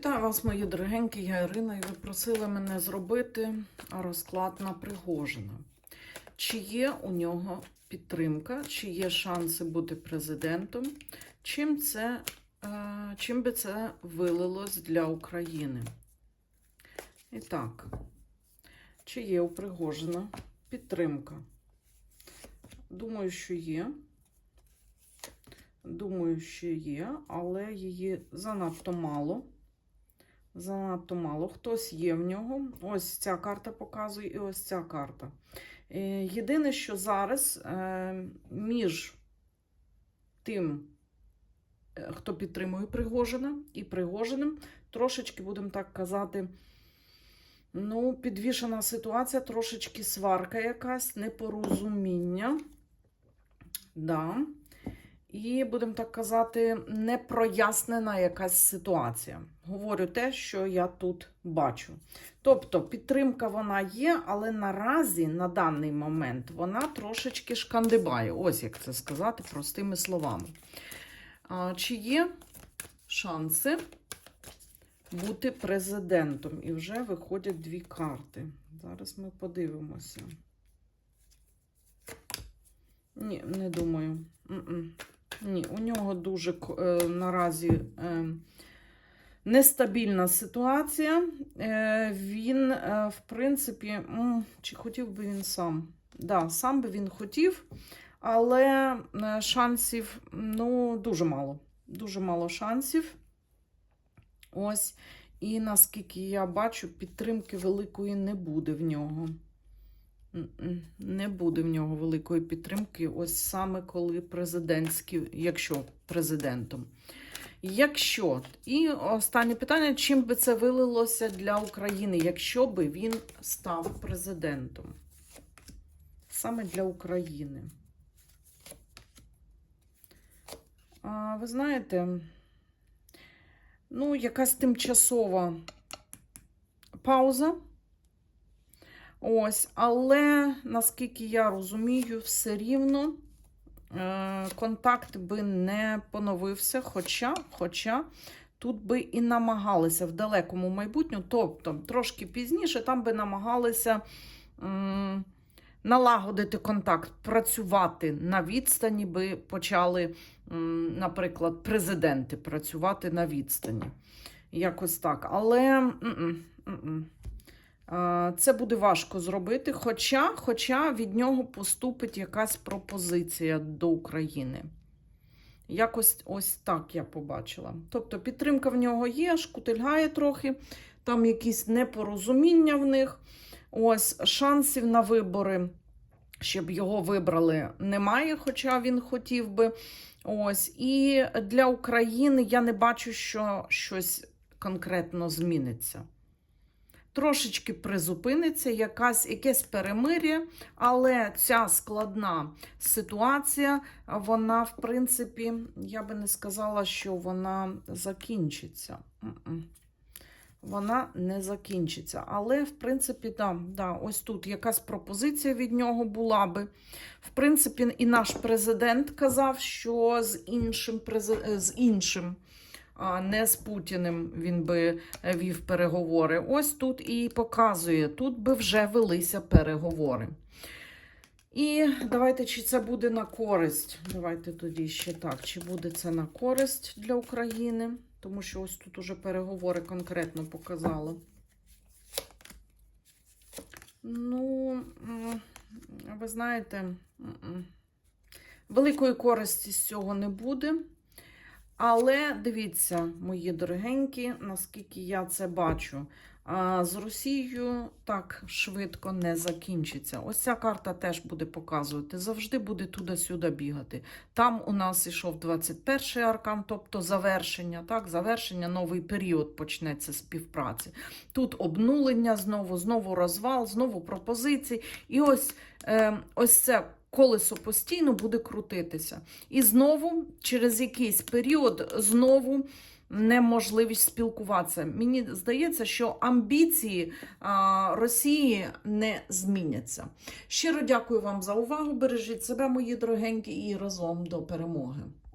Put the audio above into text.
Вітаю вас, мої дорогенькі, я Ірина, і ви просили мене зробити розклад на Пригожина. Чи є у нього підтримка, чи є шанси бути президентом? Чим, це, е, чим би це вилилось для України? І так, чи є у Пригожина підтримка? Думаю, що є. Думаю, що є, але її занадто мало. Занадто мало. Хтось є в нього. Ось ця карта показує, і ось ця карта. Е, Єдине, що зараз е, між тим, е, хто підтримує Пригожина, і Пригожиним, трошечки, будемо так казати, ну, підвішена ситуація, трошечки сварка якась, непорозуміння. Да. І, будемо так казати, непрояснена якась ситуація. Говорю те, що я тут бачу. Тобто, підтримка вона є, але наразі, на даний момент, вона трошечки шкандибає. Ось як це сказати простими словами. А, Чи є шанси бути президентом? І вже виходять дві карти. Зараз ми подивимося. Ні, не думаю. М-м. Ні, у нього дуже е, наразі е, нестабільна ситуація. Е, він, е, в принципі, м, чи хотів би він сам? Да, сам би він хотів, але е, шансів ну, дуже мало. Дуже мало шансів. Ось. І наскільки я бачу, підтримки великої не буде в нього. Не буде в нього великої підтримки, ось саме коли президентські, якщо президентом. Якщо, і останнє питання: чим би це вилилося для України, якщо би він став президентом? Саме для України. А, ви знаєте, ну, якась тимчасова пауза. Ось, але наскільки я розумію, все рівно е, контакт би не поновився, хоча, хоча тут би і намагалися в далекому майбутньому, тобто трошки пізніше, там би намагалися м, налагодити контакт, працювати на відстані, би почали, м, наприклад, президенти працювати на відстані. Якось так. Але. м-м, м-м. Е, Це буде важко зробити, хоча, хоча від нього поступить якась пропозиція до України. Якось ось так я побачила. Тобто підтримка в нього є, шкутильгає трохи, там якісь непорозуміння в них. Ось шансів на вибори, щоб його вибрали, немає, хоча він хотів би. Ось. І для України я не бачу, що щось конкретно зміниться трошечки призупиниться, якась, якесь перемир'я, але ця складна ситуація, вона, в принципі, я би не сказала, що вона закінчиться. Вона не закінчиться. Але, в принципі, да, да, ось тут якась пропозиція від нього була би. В принципі, і наш президент казав, що з іншим, з іншим не з Путіним він би вів переговори. Ось тут і показує, тут би вже велися переговори. І давайте, чи це буде на користь. Давайте тоді ще так, чи буде це на користь для України, тому що ось тут уже переговори конкретно показали. Ну, ви знаєте, великої користі з цього не буде. Але дивіться, мої дорогенькі, наскільки я це бачу, з Росією так швидко не закінчиться. Ось ця карта теж буде показувати. Завжди буде туди-сюди бігати. Там у нас ішов 21-й аркан, тобто завершення, так, завершення, новий період почнеться співпраці. Тут обнулення знову, знову розвал, знову пропозиції. І ось, е, ось це колесо постійно буде крутитися. І знову, через якийсь період, знову неможливість спілкуватися. Мені здається, що амбіції а, Росії не зміняться. Щиро дякую вам за увагу. Бережіть себе, мої дорогенькі, і разом до перемоги.